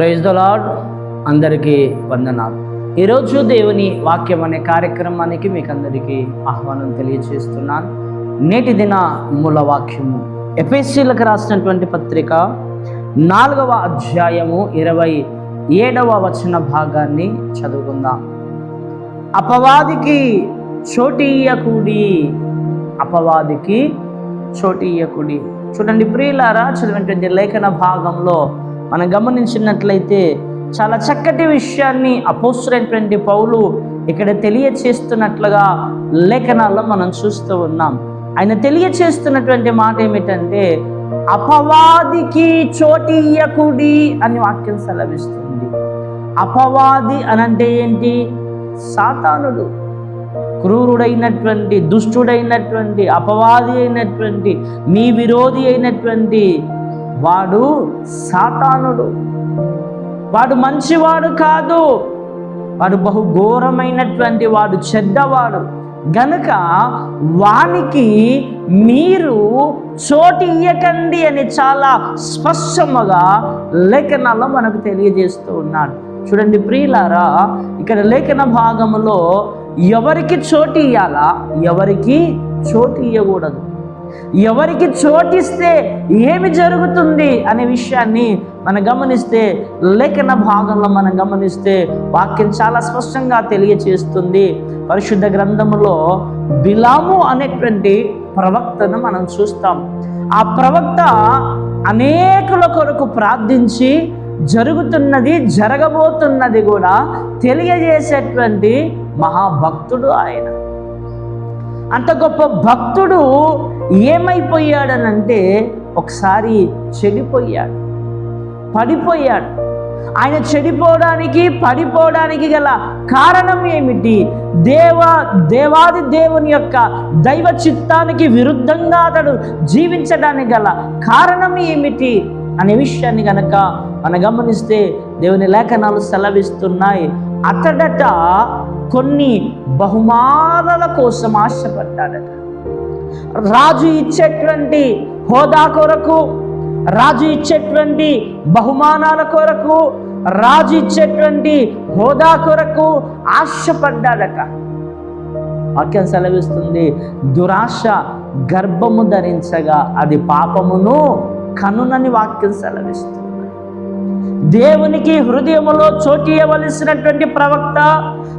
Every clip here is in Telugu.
ప్రైజ్ ద లార్డ్ అందరికీ వందనాలు. ఈరోజు దేవుని వాక్యం అనే కార్యక్రమానికి మీకు అందరికీ ఆహ్వానం తెలియజేస్తున్నాను. నేటి దిన మూల వాక్యము. ఎపిఎస్సీలకు రాసినటువంటి పత్రిక నాలుగవ అధ్యాయము ఇరవై ఏడవ వచన భాగాన్ని చదువుకుందాం. అపవాదికి చోటీయకుడి అపవాదికి చోటీయకుడి చూడండి ప్రియులారా చదివినటువంటి లేఖన భాగంలో మనం గమనించినట్లయితే చాలా చక్కటి విషయాన్ని అపోస్తులైనటువంటి పౌలు ఇక్కడ తెలియచేస్తున్నట్లుగా లేఖనాల్లో మనం చూస్తూ ఉన్నాం. ఆయన తెలియచేస్తున్నటువంటి మాట ఏమిటంటే అపవాదికి చోటీయకుడి అని వాక్యం సెలవిస్తుంది. అపవాది అనంటే ఏంటి? సాతానుడు. క్రూరుడైనటువంటి దుష్టుడైనటువంటి అపవాది అయినటువంటి మీ విరోధి అయినటువంటి వాడు సాతానుడు. వాడు మంచివాడు కాదు. వాడు బహు ఘోరమైనటువంటి వాడు చెడ్డవాడు. గనుక వానికి మీరు చోటు ఇయ్యకండి అని చాలా స్పష్టముగా లేఖనాల్లో మనకు తెలియజేస్తూ ఉన్నాడు. చూడండి ప్రియులారా ఇక్కడ లేఖన భాగములో ఎవరికి చోటు ఇయ్యాలా? ఎవరికి చోటు ఇవ్వకూడదు ఎవరికి చోటిస్తే ఏమి జరుగుతుంది అనే విషయాన్ని మనం గమనిస్తే లేఖన భాగంలో మనం గమనిస్తే వాక్యం చాలా స్పష్టంగా తెలియచేస్తుంది. పరిశుద్ధ గ్రంథములో బిలాము అనేటువంటి ప్రవక్తను మనం చూస్తాం. ఆ ప్రవక్త అనేకుల కొరకు ప్రార్థించి జరుగుతున్నది జరగబోతున్నది కూడా తెలియజేసేటువంటి మహాభక్తుడు ఆయన. అంత గొప్ప భక్తుడు ఏమైపోయాడనంటే ఒకసారి చెడిపోయాడు. పడిపోయాడు. ఆయన చెడిపోవడానికి పడిపోవడానికి గల కారణం ఏమిటి? దేవ దేవాది దేవుని యొక్క దైవ చిత్తానికి విరుద్ధంగా అతడు జీవించడానికి గల కారణం ఏమిటి? అనే విషయాన్ని కనుక మనం గమనిస్తే దేవుని లేఖనాలు సెలవిస్తున్నాయి. అతడట కొన్ని బహుమానాల కోసం ఆశపడ్డాడట రాజు ఇచ్చేటువంటి హోదా కొరకు రాజు ఇచ్చేటువంటి బహుమానాల కొరకు రాజు ఇచ్చేటువంటి హోదా కొరకు ఆశపడ్డాడట. వాక్యం సెలవిస్తుంది దురాశ గర్భము ధరించగా అది పాపమును కనునని వాక్యం సెలవిస్తుంది. దేవునికి హృదయములో చోటియవలసినటువంటి ప్రవక్త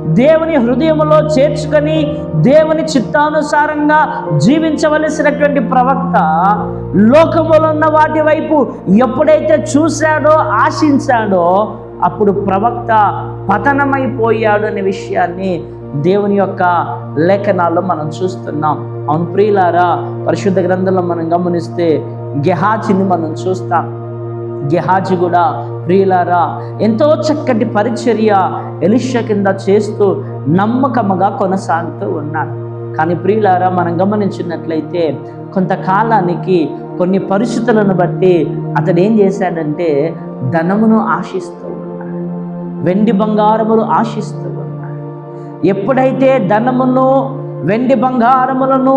దేవుని హృదయంలో చేర్చుకొని దేవుని చిత్తానుసారంగా జీవించవలసినటువంటి ప్రవక్త లోకములో ఉన్న వాటి వైపు ఎప్పుడైతే చూశాడో ఆశించాడో అప్పుడు ప్రవక్త పతనమైపోయాడు అనే విషయాన్ని దేవుని యొక్క లేఖనాల్లో మనం చూస్తున్నాం. అవును ప్రియులారా పరిశుద్ధ గ్రంథంలో మనం గమనిస్తే గెహాచిని మనం చూస్తాం. గెహాజి కూడా ప్రియులారా ఎంతో చక్కటి పరిచర్య ఎలిష కింద చేస్తూ నమ్మకముగా కొనసాగుతూ ఉన్నాడు కానీ ప్రియులారా మనం గమనించినట్లయితే కొంతకాలానికి కొన్ని పరిస్థితులను బట్టి అతడు ఏం చేశాడంటే ధనమును ఆశిస్తూ ఉన్నాడు. వెండి బంగారములు ఆశిస్తూ ఉన్నాడు. ఎప్పుడైతే ధనమును వెండి బంగారములను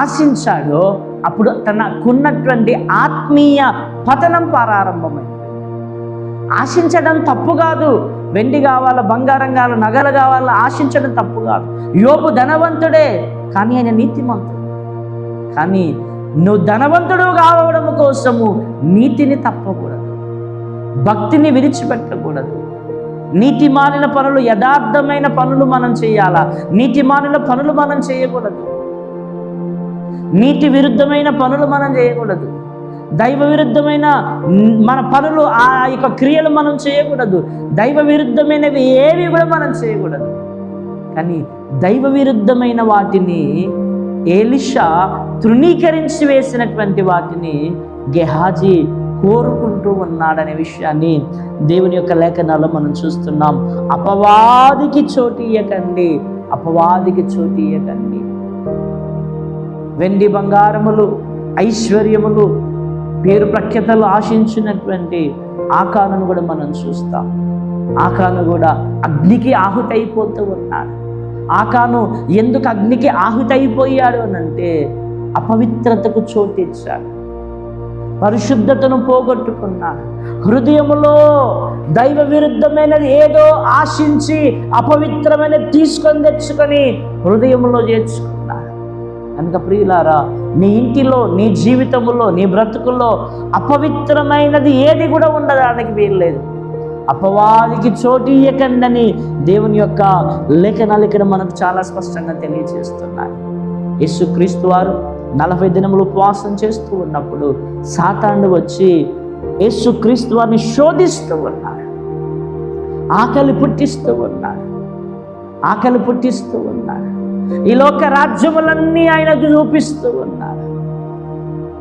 ఆశించాడో అప్పుడు తనకున్నటువంటి ఆత్మీయ పతనం ప్రారంభమైంది. ఆశించడం తప్పు కాదు. వెండి కావాలా బంగారం కావాలా నగలు కావాలా ఆశించడం తప్పు కాదు. యోపు ధనవంతుడే కానీ ఆయన నీతిమంతుడు. కానీ నువ్వు ధనవంతుడు కావడం కోసము నీతిని తప్పకూడదు. భక్తిని విడిచిపెట్టకూడదు. నీతి మాలిన పనులు యథార్థమైన పనులు మనం చేయాలా? నీతి మానిన పనులు మనం చేయకూడదు. నీతి విరుద్ధమైన పనులు మనం చేయకూడదు. దైవ విరుద్ధమైన మన పనులు ఆ యొక్క క్రియలు మనం చేయకూడదు. దైవ విరుద్ధమైనవి ఏవి కూడా మనం చేయకూడదు. కానీ దైవ విరుద్ధమైన వాటిని ఏలిషా తృణీకరించి వేసినటువంటి వాటిని గెహాజీ కోరుకుంటూ ఉన్నాడనే విషయాన్ని దేవుని యొక్క లేఖనాల్లో మనం చూస్తున్నాం. అపవాదికి చోటు ఇయ్యకండి అపవాదికి చోటు ఇయ్యకండి. వెండి బంగారములు ఐశ్వర్యములు పేరు ప్రఖ్యాతలు ఆశించినటువంటి ఆకాను కూడా మనం చూస్తాం. ఆకాను కూడా అగ్నికి ఆహుతైపోతూ ఉన్నాడు ఆకాను ఎందుకు అగ్నికి ఆహుతైపోయాడు అని అంటే అపవిత్రతకు చోటిచ్చాడు. పరిశుద్ధతను పోగొట్టుకున్నాడు. హృదయములో దైవ విరుద్ధమైనది ఏదో ఆశించి అపవిత్రమైనది తీసుకొని తెచ్చుకొని హృదయంలో చేర్చుకున్నాడు. కనుక ప్రియులారా నీ ఇంటిలో నీ జీవితంలో నీ బ్రతుకుల్లో అపవిత్రమైనది ఏది కూడా ఉండడానికి వీల్లేదు. అపవాదికి చోటు ఇయ్యకండని దేవుని యొక్క లేఖనాలు ఇక్కడ మనకు చాలా స్పష్టంగా తెలియజేస్తున్నాయి. యేసుక్రీస్తు వారు నలభై దినములు ఉపవాసం చేస్తూ ఉన్నప్పుడు సాతాండు వచ్చి యేసుక్రీస్తు వారిని శోధిస్తూ ఉన్నాడు. ఆకలి పుట్టిస్తూ ఉన్నాడు. ఆకలి పుట్టిస్తూ ఉన్నాడు. ఈ లోక రాజ్యములన్నీ ఆయనకు చూపిస్తూ ఉన్నారు.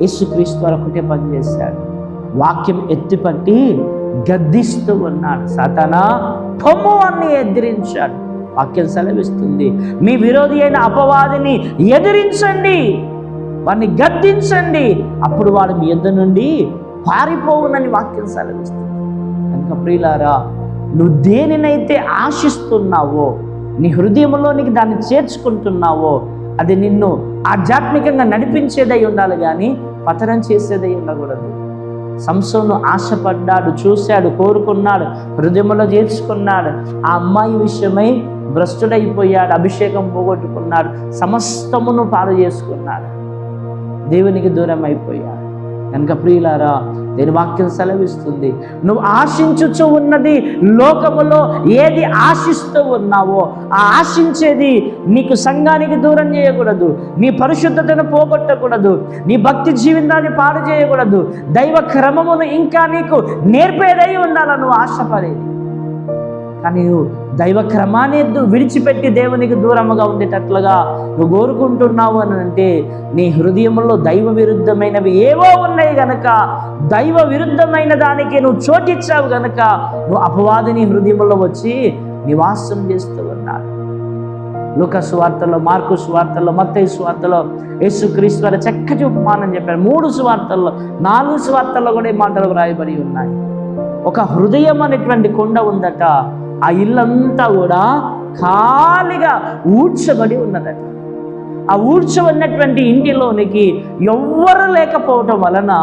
యేసుక్రీస్తు వారు ఒకటే పనిచేశాడు వాక్యం ఎత్తిపట్టి గద్దిస్తూ ఉన్నాడు. సతనా పొమ్ము అన్ని ఎదిరించాడు. వాక్యం సెలవిస్తుంది. మీ విరోధి అయిన అపవాదిని ఎదిరించండి. వాడిని గద్దించండి. అప్పుడు వాడు మీ ఎద్ద నుండి పారిపోవునని వాక్యం సెలవిస్తుంది. కనుక ప్రియులారా నువ్వు దేనినైతే ఆశిస్తున్నావో నీ హృదయంలోనికి దాన్ని చేర్చుకుంటున్నావో అది నిన్ను ఆధ్యాత్మికంగా నడిపించేదై ఉండాలి కానీ పతనం చేసేదై ఉండకూడదు. సంసోను ఆశపడ్డాడు చూశాడు కోరుకున్నాడు హృదయంలో చేర్చుకున్నాడు. ఆ అమ్మాయి విషయమై భ్రష్టుడైపోయాడు అభిషేకం పోగొట్టుకున్నాడు సమస్తమును పాలు చేసుకున్నాడు. దేవునికి దూరం అయిపోయాడు కనుక ప్రియులారా దేని వాక్యం సెలవిస్తుంది. నువ్వు ఆశించుచు ఉన్నది లోకములో ఏది ఆశిస్తూ ఉన్నావో ఆ ఆశించేది నీకు సంఘానికి దూరం చేయకూడదు. నీ పరిశుద్ధతను పోగొట్టకూడదు. నీ భక్తి జీవితాన్ని పాడు చేయకూడదు. దైవ క్రమమును ఇంకా నీకు నేర్పేదై ఉండాలని నువ్వు ఆశపడేది. కానీ నువ్వు దైవ క్రమాన్ని విడిచిపెట్టి దేవునికి దూరముగా ఉండేటట్లుగా నువ్వు కోరుకుంటున్నావు అని అంటే నీ హృదయంలో దైవ విరుద్ధమైనవి ఏవో ఉన్నాయి గనక దైవ విరుద్ధమైన దానికి నువ్వు చోటిచ్చావు గనక నువ్వు అపవాదిని హృదయంలో వచ్చి నివాసం చేస్తూ ఉన్నాడు లూకా సువార్తలో మార్కు సువార్తలో మత్తయ్య సువార్తలో యేసుక్రీస్తు వారి చక్కటి ఉపమానం చెప్పారు. మూడు సువార్తల్లో నాలుగు సువార్తల్లో కూడా ఈ మాటలు వ్రాయబడి ఉన్నాయి. ఒక హృదయం అనేటువంటి కొండ ఉందట ఆ ఇల్లంతా కూడా ఖాళీగా ఊడ్చబడి ఉన్నదట. ఆ ఊడ్చబడినటువంటి ఇంటిలోనికి ఎవ్వరు లేకపోవటం వలన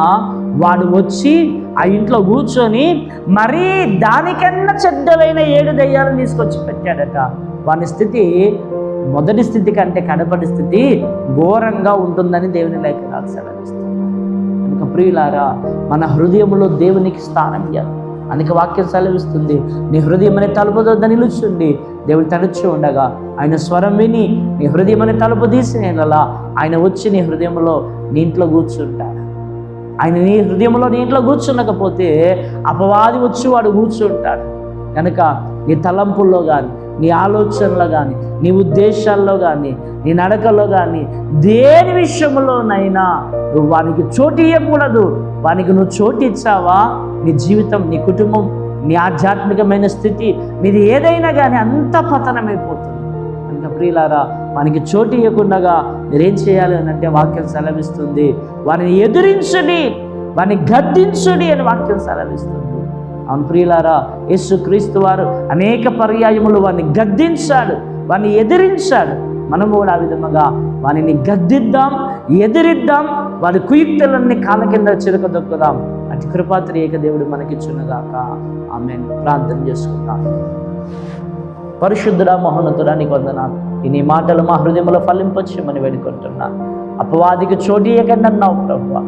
వాడు వచ్చి ఆ ఇంట్లో కూర్చొని మరీ దానికన్నా చెడ్డలైన ఏడు దయ్యాలను తీసుకొచ్చి పెట్టాడట. వాని స్థితి మొదటి స్థితి కంటే కడపటి స్థితి ఘోరంగా ఉంటుందని దేవుని లేఖనాలు సెలవిస్తుంది కనుక ప్రియులారా మన హృదయంలో దేవునికి స్థానం ఇవ్వాలి అందుకే వాక్యం సెలవిస్తుంది. నీ హృదయం అనే తలుపు వద్ద నిలుచుండి. దేవుడు తడుచు ఉండగా. ఆయన స్వరం విని నీ హృదయం అనే తలుపు తీసినలా ఆయన వచ్చి నీ హృదయంలో నీ ఇంట్లో కూర్చుంటాడు. ఆయన నీ హృదయంలో నీ ఇంట్లో కూర్చుండకపోతే అపవాది వచ్చి వాడు కూర్చుంటాడు. కనుక నీ తలంపుల్లో కానీ నీ ఆలోచనలో కానీ నీ ఉద్దేశాల్లో కానీ నీ నడకలో కానీ దేని విషయంలోనైనా నువ్వు వానికి చోటు ఇవ్వకూడదు వానికి నువ్వు చోటు ఇచ్చావా? నీ జీవితం నీ కుటుంబం నీ ఆధ్యాత్మికమైన స్థితి నీది ఏదైనా కానీ అంత పతనమైపోతుంది. కనుక ప్రియులారా మనకి చోటు ఇవ్వకుండా మీరేం చేయాలి అని అంటే వాక్యం సెలవిస్తుంది. వారిని ఎదిరించుడి వారిని గద్దించుడి అని వాక్యం సెలవిస్తుంది. అవును ప్రియులారా యేసు క్రీస్తు వారు అనేక పర్యాయములు వారిని గద్దించాడు వారిని ఎదిరించాడు. మనం కూడా ఆ విధముగా వారిని గద్దిద్దాం ఎదిరిద్దాం వారి కుయుక్తులన్నీ కాళ్ళ కింద చిరకదొక్కుదాం కృపాత్రి ఏక దేవుడు మనకిచ్చునుగాక. ఆమె ప్రార్థన చేసుకుంటాను పరిశుద్ధుడా మహోన్నతుడా నీకు వందనాలు. ఈ నీ మాటలు మా హృదయంలో ఫలింపచ్చేమని వేడుకుంటున్నా. అపవాదికి చోటు ఇవ్వకండి అన్నావు ప్రభు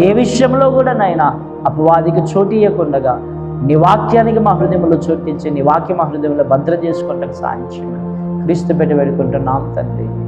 ఏ విషయంలో కూడా నైనా అపవాదికి చోటు ఇవ్వకుండగా నీ వాక్యానికి మా హృదయంలో చోటించి నీ వాక్యం మా హృదయంలో భద్ర చేసుకుంటానికి సాయం చేయమని క్రీస్తు పెట్టి వేడుకుంటున్నాం తండ్రి.